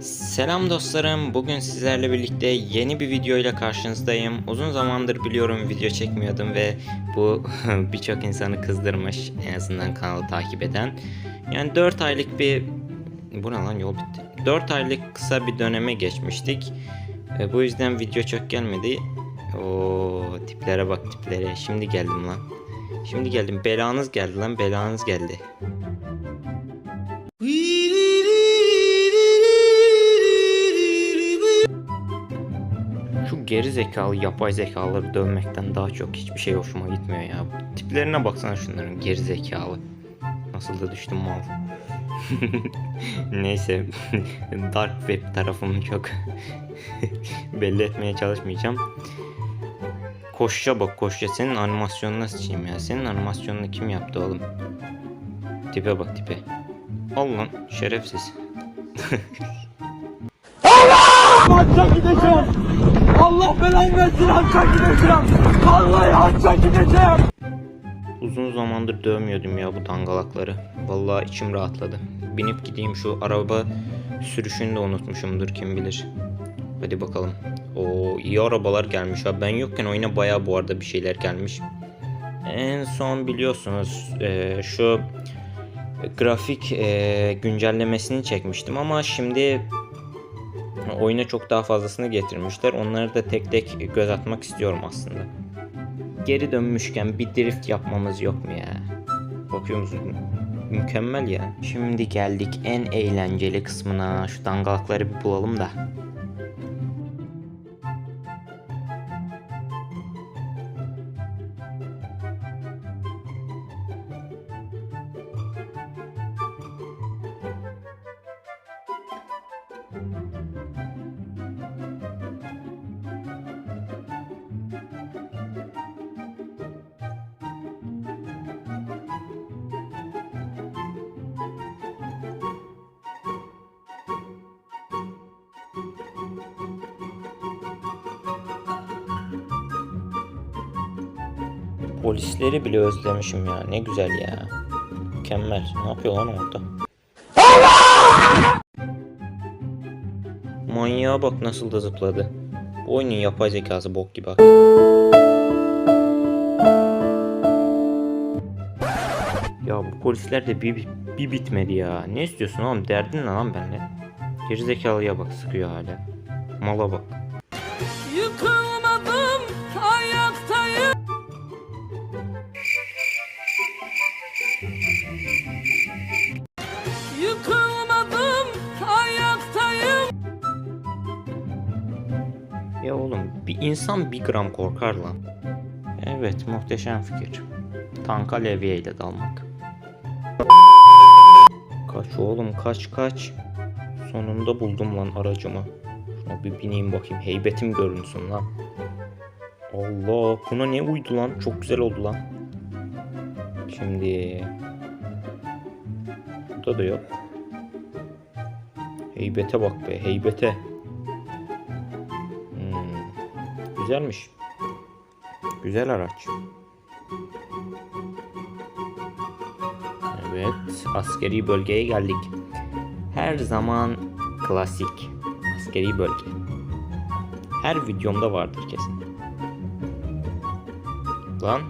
Selam dostlarım. Bugün sizlerle birlikte yeni bir video ile karşınızdayım. Uzun zamandır biliyorum video çekmiyordum ve bu birçok insanı kızdırmış. En azından kanalı takip eden. Yani 4 aylık bir bu ne lan yol bitti. 4 aylık kısa bir döneme geçmiştik. E, bu yüzden video çok gelmedi. O tiplere bak tiplere. Şimdi geldim lan. Şimdi geldim. Belanız geldi lan. Belanız geldi. Geri zekalı yapay zekaları dövmekten daha çok hiçbir şey hoşuma gitmiyor ya. Tiplerine baksana şunların geri zekalı. Nasıl da düştüm mal. Neyse dark web tarafımı çok belli etmeye çalışmayacağım. Koşça bak koşça senin animasyonuna sıçayım ya. Senin animasyonunu kim yaptı oğlum? Tipe bak tipe. Al lan şerefsiz. Hacca gideceğim. Allah belanı versin hacca gideceğim. Vallahi hacca gideceğim. Uzun zamandır dövmüyordum ya bu dangalakları. Vallahi içim rahatladı. Binip gideyim şu araba sürüşünü de unutmuşumdur kim bilir. Hadi bakalım. O iyi arabalar gelmiş ha. Ben yokken oyuna baya bu arada bir şeyler gelmiş. En son biliyorsunuz e, şu grafik e, güncellemesini çekmiştim ama şimdi oyuna çok daha fazlasını getirmişler. Onları da tek tek göz atmak istiyorum aslında geri dönmüşken bir drift yapmamız yok mu ya? Bakıyor musun? Mükemmel ya. Şimdi geldik en eğlenceli kısmına. Şu dangalakları bir bulalım da. Polisleri bile özlemişim ya. Ne güzel ya. Mükemmel. Ne yapıyor lan orada? Manyağa bak nasıl da zıpladı. Bu oyunun yapay zekası bok gibi. Ya bu polisler de bir, bir bitmedi ya. Ne istiyorsun oğlum? Derdin ne lan benimle? Gerizekalıya bak sıkıyor hala. Mala bak. Ya oğlum bir insan bir gram korkar lan. Evet muhteşem fikir. Tanka levyeyle dalmak. Kaç oğlum kaç kaç. Sonunda buldum lan aracımı. Şuna bir bineyim bakayım heybetim görünsün lan. Allah buna ne uydu lan çok güzel oldu lan. Şimdi Burada da yok. Heybete bak be heybete. Güzelmiş. Güzel araç. Evet, askeri bölgeye geldik. Her zaman klasik askeri bölge. Her videomda vardır kesin. Lan,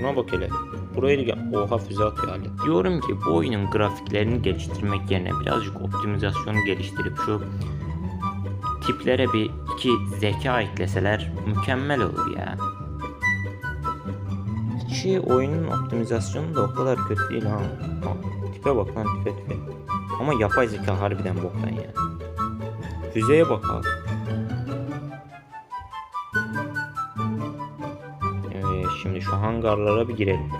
buna bak hele. Buraya da. Oha füze atıyor hala. Diyorum ki bu oyunun grafiklerini geliştirmek yerine birazcık optimizasyonu geliştirip şu tiplere bir iki zeka ekleseler mükemmel olur ya. Ki oyunun optimizasyonu da o kadar kötü değil ha. ha tipe bak lan tipe tipe. Ama yapay zeka harbiden boktan ya. Füzeye bak abi. Evet şimdi şu hangarlara bir girelim.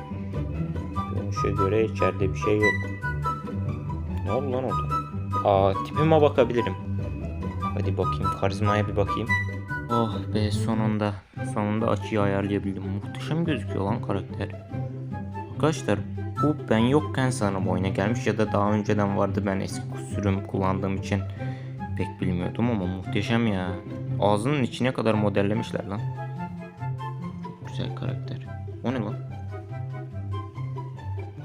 Görünüşe göre içeride bir şey yok. Ne oldu lan orada? Aa tipime bakabilirim. Hadi bakayım karizmaya bir bakayım. Oh be sonunda. Sonunda açıyı ayarlayabildim. Muhteşem gözüküyor lan karakter. Arkadaşlar bu ben yokken sanırım oyuna gelmiş ya da daha önceden vardı ben eski sürüm kullandığım için pek bilmiyordum ama muhteşem ya. Ağzının içine kadar modellemişler lan. Çok güzel karakter. O ne lan?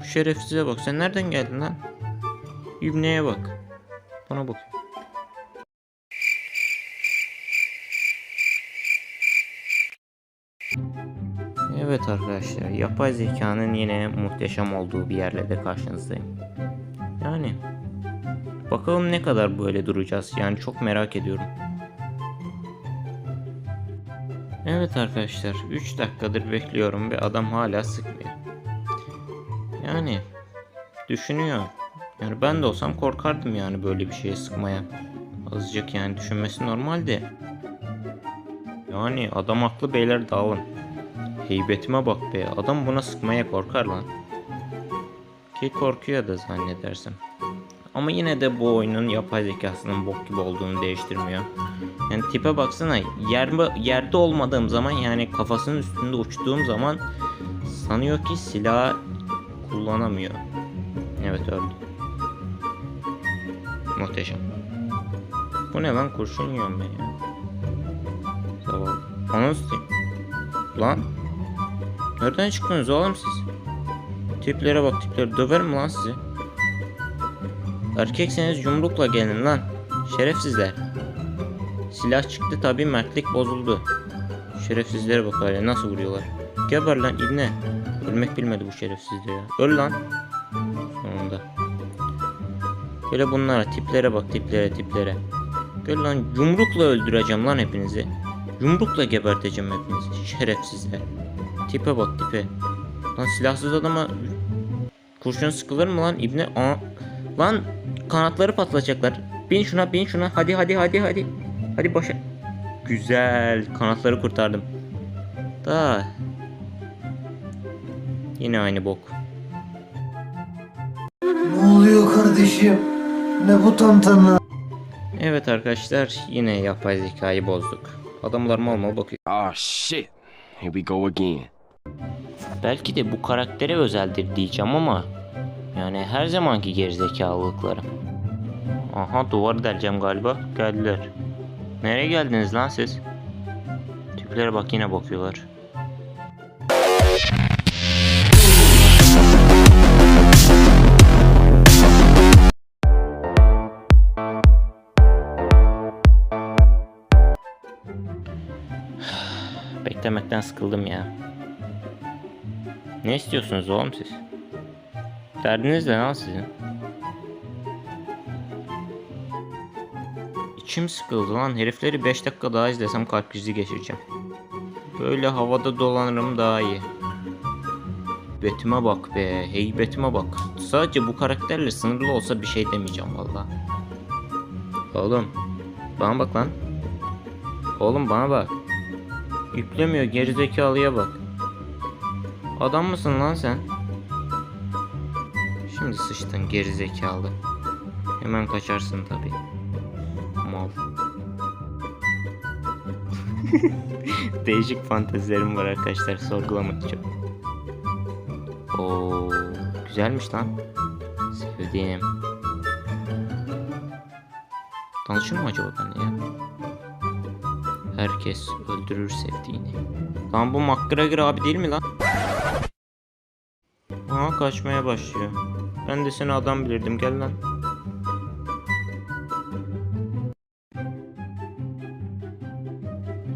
Bu şerefsize bak sen nereden geldin lan? İbneye bak. Bana bak. Evet arkadaşlar, yapay zekanın yine muhteşem olduğu bir yerle de karşınızdayım. Yani bakalım ne kadar böyle duracağız. Yani çok merak ediyorum. Evet arkadaşlar, 3 dakikadır bekliyorum ve adam hala sıkmıyor. Yani düşünüyor. Yani ben de olsam korkardım yani böyle bir şeye sıkmaya. Azıcık yani düşünmesi normaldi. Yani adam haklı beyler dağılın. Heybetime bak be. Adam buna sıkmaya korkar lan. Ki korkuyor da zannedersem. Ama yine de bu oyunun yapay zekasının bok gibi olduğunu değiştirmiyor. Yani tipe baksana yer, yerde olmadığım zaman yani kafasının üstünde uçtuğum zaman sanıyor ki silah kullanamıyor. Evet öldü. Muhteşem. Bu ne lan kurşun yiyorum ben ya. Zavallı. Anons. Lan. Nereden çıktınız oğlum siz? Tiplere bak tiplere döverim lan sizi. Erkekseniz yumrukla gelin lan. Şerefsizler. Silah çıktı tabi mertlik bozuldu. Şerefsizlere bak hala nasıl vuruyorlar. Geber lan ibne. Ölmek bilmedi bu şerefsiz. Öl lan. Sonunda. Böyle bunlara tiplere bak tiplere tiplere. Gel lan yumrukla öldüreceğim lan hepinizi. Yumrukla geberteceğim hepinizi. Şerefsizler. Tipe bak tipe. Lan silahsız adama kurşun sıkılır mı lan ibne? Aa. Lan kanatları patlayacaklar. Bin şuna bin şuna. Hadi hadi hadi hadi. Hadi başa. Güzel. Kanatları kurtardım. Da. Yine aynı bok. Ne oluyor kardeşim? Ne bu tantana? Evet arkadaşlar yine yapay zekayı bozduk. Adamlar mal mal bakıyor. Oh shit. Here we go again. Belki de bu karaktere özeldir diyeceğim ama yani her zamanki gerizekalılıkları. Aha duvarı deleceğim galiba. Geldiler. Nereye geldiniz lan siz? Tiplere bak yine bakıyorlar. Beklemekten sıkıldım ya. Ne istiyorsunuz oğlum siz? Derdiniz ne lan sizin? İçim sıkıldı lan herifleri 5 dakika daha izlesem kalp krizi geçireceğim. Böyle havada dolanırım daha iyi. Betime bak be, heybetime bak. Sadece bu karakterle sınırlı olsa bir şey demeyeceğim valla. Oğlum, bana bak lan. Oğlum bana bak. Yüklemiyor gerizekalıya bak. Adam mısın lan sen? Şimdi sıçtın gerizekalı. Hemen kaçarsın tabi. Mal. Değişik fantezilerim var arkadaşlar sorgulamak için. Oo, güzelmiş lan. Sevdiğim. Tanışır mı acaba benimle ya? Herkes öldürür sevdiğini. Lan bu McGregor abi değil mi lan? Kaçmaya başlıyor. Ben de seni adam bilirdim gel lan.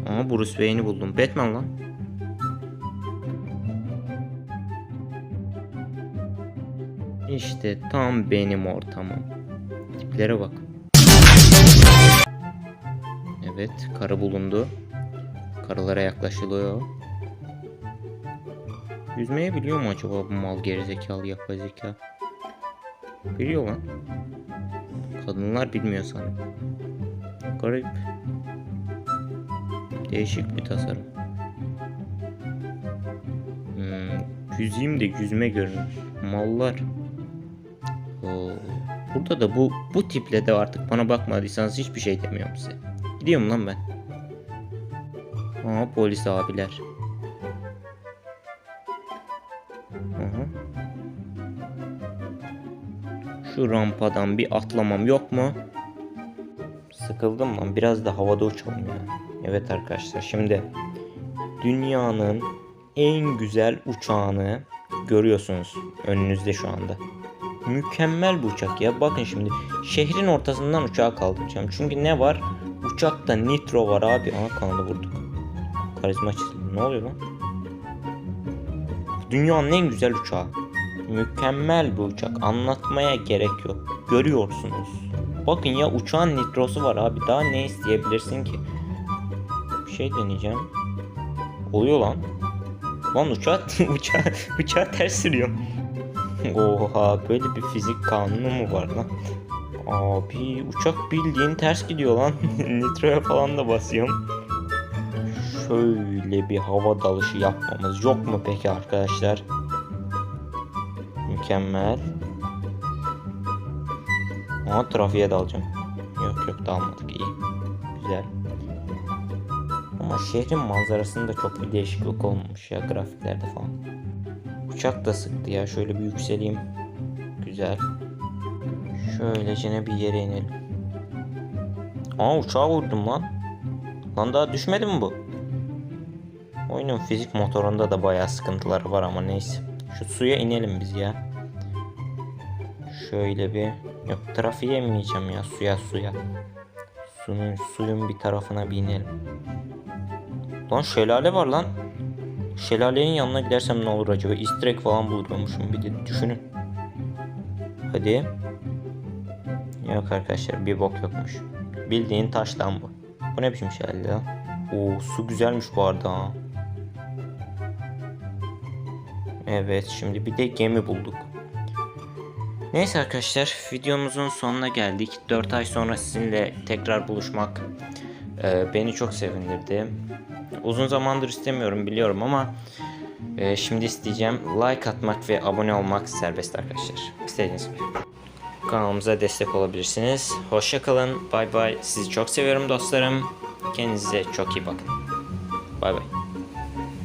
Aha Bruce Wayne'i buldum. Batman lan. İşte tam benim ortamım. Tiplere bak. Evet, karı bulundu. Karılara yaklaşılıyor. Yüzmeyi biliyor mu acaba bu mal gerizekalı yapay zeka? Biliyor lan. Kadınlar bilmiyor sanırım. Garip. Değişik bir tasarım. Hmm, yüzeyim de yüzme görünür. Mallar. Oo. Burada da bu bu tiple de artık bana bakmadıysanız hiçbir şey demiyorum size. Gidiyorum lan ben. Aa polis abiler. Şu rampadan bir atlamam yok mu? Sıkıldım lan biraz da havada uçalım ya. Evet arkadaşlar şimdi dünyanın en güzel uçağını görüyorsunuz önünüzde şu anda. Mükemmel bu uçak ya. Bakın şimdi şehrin ortasından uçağı kaldıracağım. Çünkü ne var? Uçakta nitro var abi. Ana kanalı vurduk. Karizma çizildi. Ne oluyor lan? Dünyanın en güzel uçağı. Mükemmel bir uçak. Anlatmaya gerek yok. Görüyorsunuz. Bakın ya uçağın nitrosu var abi. Daha ne isteyebilirsin ki? Bir şey deneyeceğim. Oluyor lan. Lan uçağı, uçağı, uçağı ters sürüyor. Oha böyle bir fizik kanunu mu var lan? Abi uçak bildiğin ters gidiyor lan. Nitroya falan da basıyorum. Şöyle bir hava dalışı yapmamız yok mu peki arkadaşlar? Mükemmel. Ama trafiğe dalacağım. Yok yok dalmadık iyi. Güzel. Ama şehrin manzarasında çok bir değişiklik olmamış ya grafiklerde falan. Uçak da sıktı ya. Şöyle bir yükseleyim. Güzel. Şöylece bir yere inelim. Aa uçağa vurdum lan. Lan daha düşmedi mi bu? Oyunun fizik motorunda da bayağı sıkıntıları var ama neyse. Şu suya inelim biz ya. Şöyle bir... Yok trafiğe inmeyeceğim ya suya suya. Suyun, suyun bir tarafına bir inelim. Lan şelale var lan. Şelalenin yanına gidersem ne olur acaba? Egg falan buluyormuşum bir de düşünün. Hadi. Yok arkadaşlar bir bok yokmuş. Bildiğin taştan bu. Bu ne biçim şelale lan? Oo su güzelmiş bu arada ha. Evet şimdi bir de gemi bulduk. Neyse arkadaşlar videomuzun sonuna geldik. 4 ay sonra sizinle tekrar buluşmak e, beni çok sevindirdi. Uzun zamandır istemiyorum biliyorum ama e, şimdi isteyeceğim. Like atmak ve abone olmak serbest arkadaşlar. İstediğiniz gibi. Kanalımıza destek olabilirsiniz. Hoşçakalın. Bay bay. Sizi çok seviyorum dostlarım. Kendinize çok iyi bakın. Bay bay.